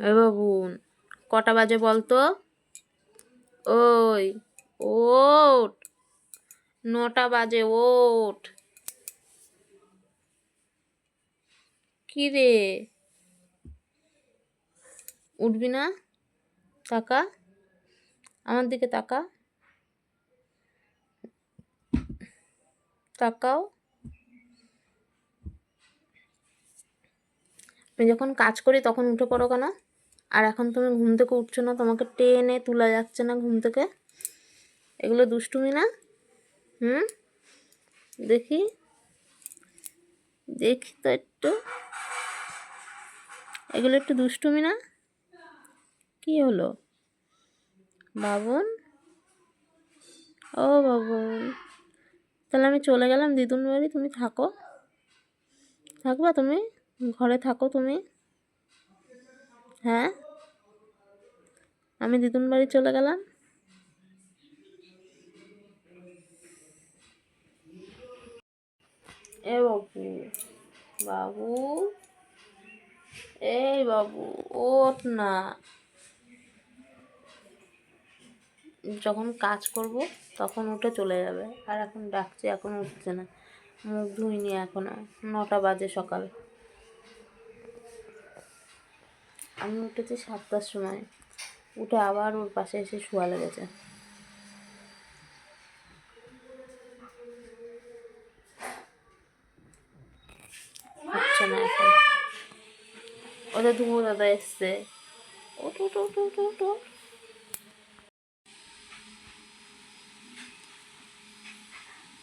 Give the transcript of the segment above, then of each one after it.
এ বাবুন, কটা বাজে বলতো? ওই, ওট, নটা বাজে ওট। কি রে? উঠবি না? তাকা। আমার দিকে তাকা। তাকাও। আমি যখন কাজ করি তখন উঠে পড়ো কেন? আর এখন তুমি ঘুম থেকে উঠছো না, তোমাকে টেনে তোলা যাচ্ছে না ঘুম থেকে। এগুলো দুষ্টুমি না? হুম? দেখি। দেখি তো একটু। এগুলো একটু দুষ্টুমি না? কি হলো? বাবন? ও বাবন। তাহলে আমি চলে গেলাম দিদুন বাড়ি, তুমি থাকো। থাকবা তুমি? ঘরে থাকো তুমি? হ্যাঁ? আমি দিদুন বাড়ি চলে গেলাম। এ বাবু বাবু, এই বাবু, ওঠ না। যখন কাজ করব, তখন উঠে চলে যাবে। আর এখন ডাকছি, এখন উঠছে না। মুখ ধুইনি এখনও। নটা বাজে সকাল। আমি উঠেছি সাতটার সময়। উঠে আবার ওর পাশে এসে শোয়া লেগেছে। না ওদের ধুমো দাদা এসছে।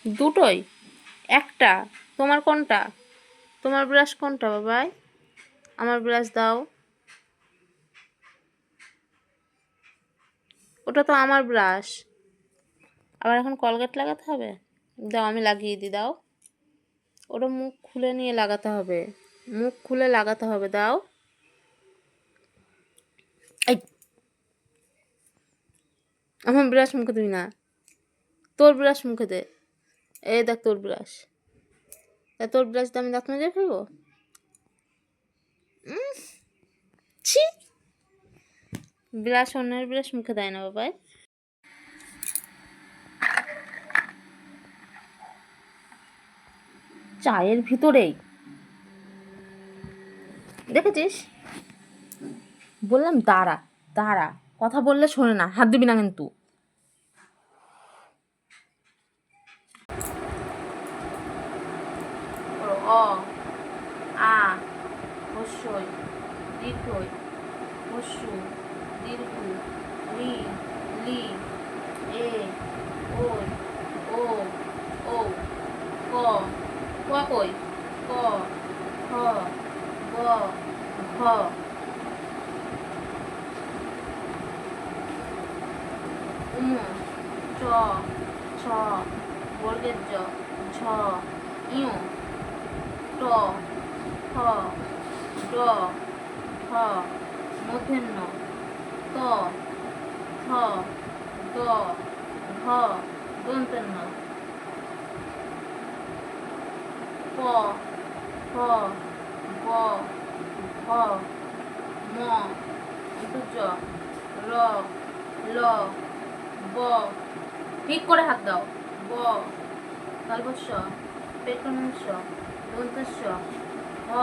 দুটোই? একটা? তোমার কোনটা? তোমার ব্রাশ কোনটা, বাবাই? আমার ব্রাশ দাও। ওটা তো আমার ব্রাশ আবার এখন কলগেট লাগাতে হবে? দাও, আমি লাগিয়ে দিই, দাও। ওটা মুখ খুলে নিয়ে লাগাতে হবে। মুখ খুলে লাগাতে হবে, দাও। আমার ব্রাশ মুখে দিবি না। তোর ব্রাশ মুখে দে। এই দেখ তোর ব্রাশ তোর ব্রাশ দিয়ে আমি দাঁত মেজে ফেলব উম, ছি ব্রাশ অন্যের ব্রাশ মুখে দেয় না বাবাই চায়ের ভিতরেই দেখেছিস বললাম দাঁড়া দাঁড়া কথা বললে শোনে না হাত দিবি না কিন্তু অ আ হস্যই দীর্ঘই দীর্ঘ রি লি এ ওই ও ও ক ক কই ক খ গ ঘ উম চ ছ বর্গের জ ঝ ইউ ট খ ড হ মূর্ধন্য ত থ দ ঘ দন্তন্য প ফ গ ঘ ম অন্তর্য র ল ব ঠিক করে হাত দাও। ব তালবস্য পেটনস্য দন্তস্য হ,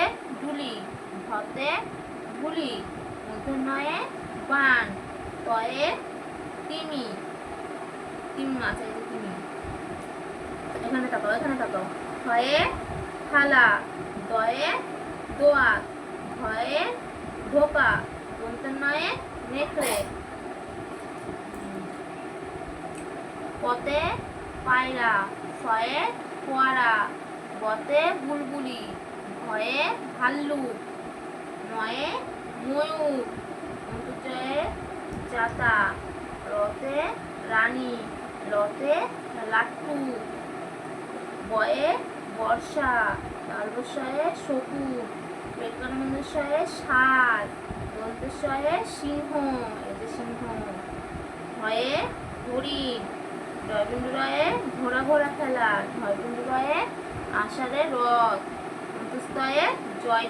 এ, ঢুলি, ভতে, ভুলি। মূর্ধন্যয়ে বান তয়ে তিমি তিমি মাছ যে তিমি এখানে তাকাও এখানে তাকাও হয়ে থালা দয়ে দোয়াত, ভয়ে ধোকা দন্তন্যয়ে নেকড়ে। পতে পায়রা ছয়ে ফোয়ারা, বতে বুলবুলি, ভয়ে ভাল্লুক ময়ে ময়ূর অন্তর্জয়ে জাতা রতে রানী লতে লাট্টু, বয়ে বর্ষা তালবস্বয়ে শকুর পেটকানমন্দস্বয়ে ষাঁড় দন্তেশ্বয়ে সিংহ এতে সিংহ হয়ে হরিণ জয়বিন্দুরয়ে ঘোড়া ঘোড়া খেলা জয়বিন্দুরয়ে আষাঢ়ে রথ অন্তস্তয়ে জয়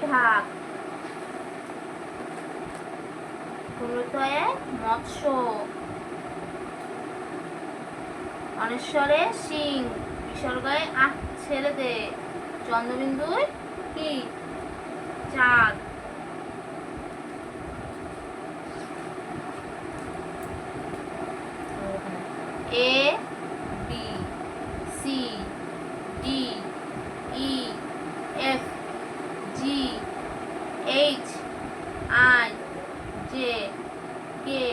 প্রত্যয়ে মৎস্য। অনেশ্বরে সিং বিসর্গায় আহ ছেড়ে দে চন্দ্রবিন্দুর কি? চাঁদ A B C D E F G H I J K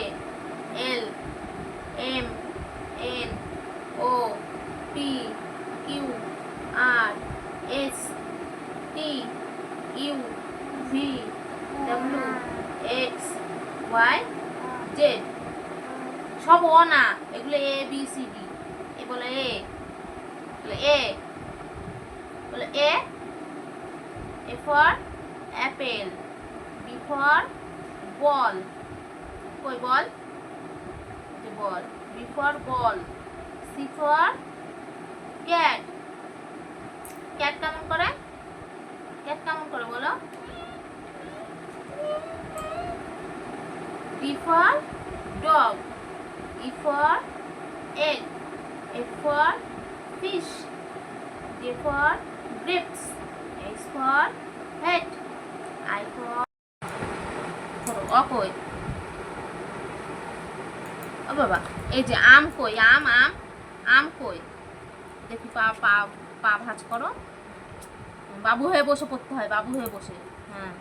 L M N O P Q R S T U V W X Y Z সব ও না, এগুলো A B C D A বলে A বলে A বলে A A for apple B for ball কই ball ball B for ball C for cat cat কেমন করে? ক্যাট কেমন করে বলো? D for dog E for egg, F for fish, G for grapes, H for head, I for অকই। ও বাবা এই যে আম কই? আম আম আম কই? দেখি পা পা পা ভাঁজ করো। বাবু হয়ে বসে পড়তে হয়, বাবু হয়ে বসে। হ্যাঁ।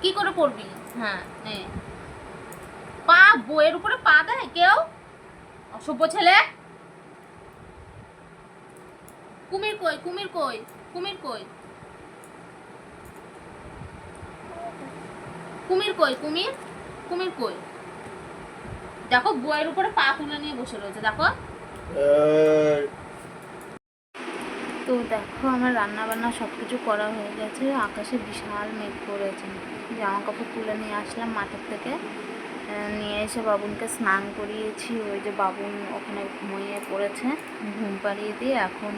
কি করে পড়বি? হ্যাঁ পা, বইয়ের উপরে পা দেয় কেউ? অসভ্য ছেলে? কুমির কই কুমির কই কুমির কই? কুমির কই, কুমির? কুমির কই? দেখো, বইয়ের উপরে পা তুলে নিয়ে বসে রয়েছে, দেখো। তো দেখো, আমার রান্না বান্না সব কিছু করা হয়ে গেছে। আকাশে বিশাল মেঘ করেছে। জামা কাপড় তুলে নিয়ে আসলাম মাঠের থেকে। নিয়ে এসে বাবুনকে স্নান করিয়েছি। ওই যে বাবুন ওখানে ঘুমিয়ে পড়েছে, ঘুম পাড়িয়ে দিয়ে এখন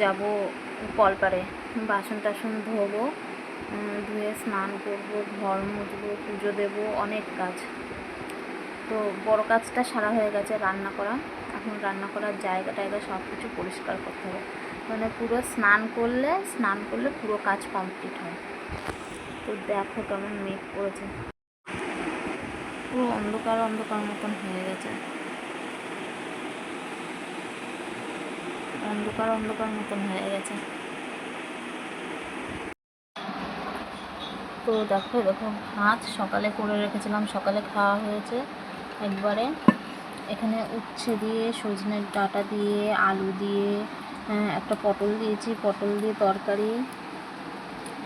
যাব কলপারে বাসন টাসন ধোবো ধুয়ে স্নান করব, ঘর মুছবো, পুজো দেবো, অনেক কাজ। তো বড় কাজটা সারা হয়ে গেছে রান্না করা। এখন রান্না করার জায়গা টায়গা সব কিছু পরিষ্কার করতে হবে। মানে পুরো স্নান করলে স্নান করলে পুরো কাজ কমপ্লিট হয়। তো দেখো কেমন মেঘ করেছে। পুরো অন্ধকার অন্ধকার মতন হয়ে গেছে। অন্ধকার অন্ধকার মতন হয়ে গেছে। তো দেখো দেখো ভাত সকালে করে রেখেছিলাম। সকালে খাওয়া হয়েছে। একবারে। এখানে উচ্ছে দিয়ে সজনের ডাঁটা দিয়ে আলু দিয়ে আহ, একটা পটল দিয়েছি পটল দিয়ে তরকারি।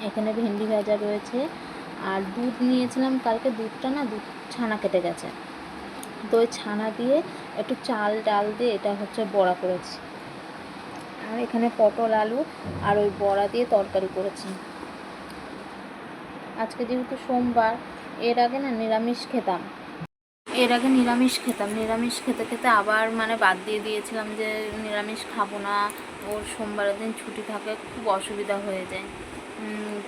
এখানে ভেন্ডি ভাজা রয়েছে। আর দুধ নিয়েছিলাম কালকে দুধটা না দুধ ছানা কেটে গেছে। তো ওই ছানা দিয়ে একটু চাল ডাল দিয়ে এটা হচ্ছে বড়া করেছি। আর এখানে পটল আলু আর ওই বড়া দিয়ে তরকারি করেছি। আজকে যেহেতু সোমবার এর আগে না নিরামিষ খেতাম। এর আগে নিরামিষ খেতাম। নিরামিষ খেতে খেতে আবার মানে বাদ দিয়ে দিয়েছিলাম যে নিরামিষ খাব না। ওর সোমবারের দিন ছুটি থাকে, খুব অসুবিধা হয়ে যায়।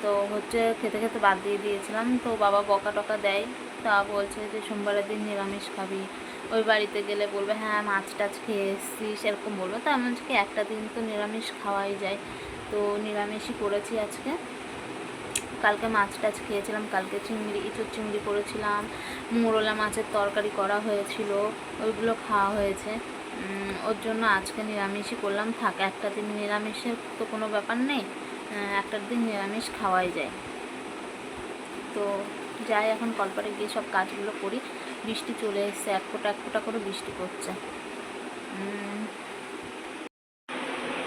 তো হচ্ছে খেতে খেতে বাদ দিয়ে দিয়েছিলাম। তো বাবা বকা টকা দেয়। তা বলছে যে সোমবারের দিন নিরামিষ খাবি। ওই বাড়িতে গেলে বলবে হ্যাঁ মাছ টাছ খেয়ে এসছিস, এরকম বলব। তা আমি আজকে একটা দিন তো নিরামিষ খাওয়াই যায়। তো নিরামিষই করেছি আজকে। কালকে মাছ টাছ খেয়েছিলাম, কালকে চিংড়ি, ইঁচুর চিংড়ি করেছিলাম, মোরলা মাছের তরকারি করা হয়েছিল, ওইগুলো খাওয়া হয়েছে। ওর জন্য আজকে নিরামিষই করলাম, থাক, একটা দিন নিরামিষের তো কোনো ব্যাপার নেই একটা দিন নিরামিষ খাওয়াই যায়। তো যাই, এখন কলপারে গিয়ে সব কাজগুলো করি, বৃষ্টি চলে এসছে, এক ফোঁটা এক ফোঁটা করে বৃষ্টি পড়ছে।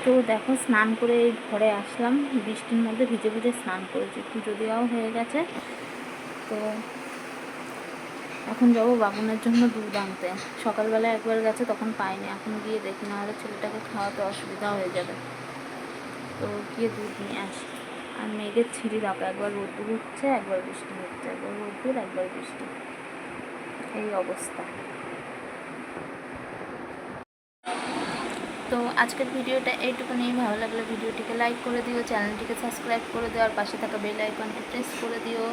তো দেখো, স্নান করে এই ঘরে আসলাম। বৃষ্টির মধ্যে ভিজে ভিজে স্নান করেছি। পুজো দেওয়াও হয়ে গেছে। তো এখন যাব বাবুনের জন্য দুধ আনতে। সকালবেলা একবার গেছে, তখন পাইনি। এখন গিয়ে দেখি, নাহলে ছেলেটাকে খাওয়াতে অসুবিধা হয়ে যাবে। তো গিয়ে দুধ নিয়ে আসি। আর মেঘের ছিঁড়ি দেখো, একবার রোদ্দুর উঠছে, একবার বৃষ্টি হচ্ছে। একবার রোদ্দুর, একবার বৃষ্টি। এই অবস্থা। তো আজকের ভিডিওটা এইটুকুনি ভালো লাগলে ভিডিওটিকে লাইক করে দিও, চ্যানেলটিকে সাবস্ক্রাইব করে দিও, আর পাশে থাকা বেল আইকনটি প্রেস করে দিও।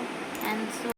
অ্যান্ড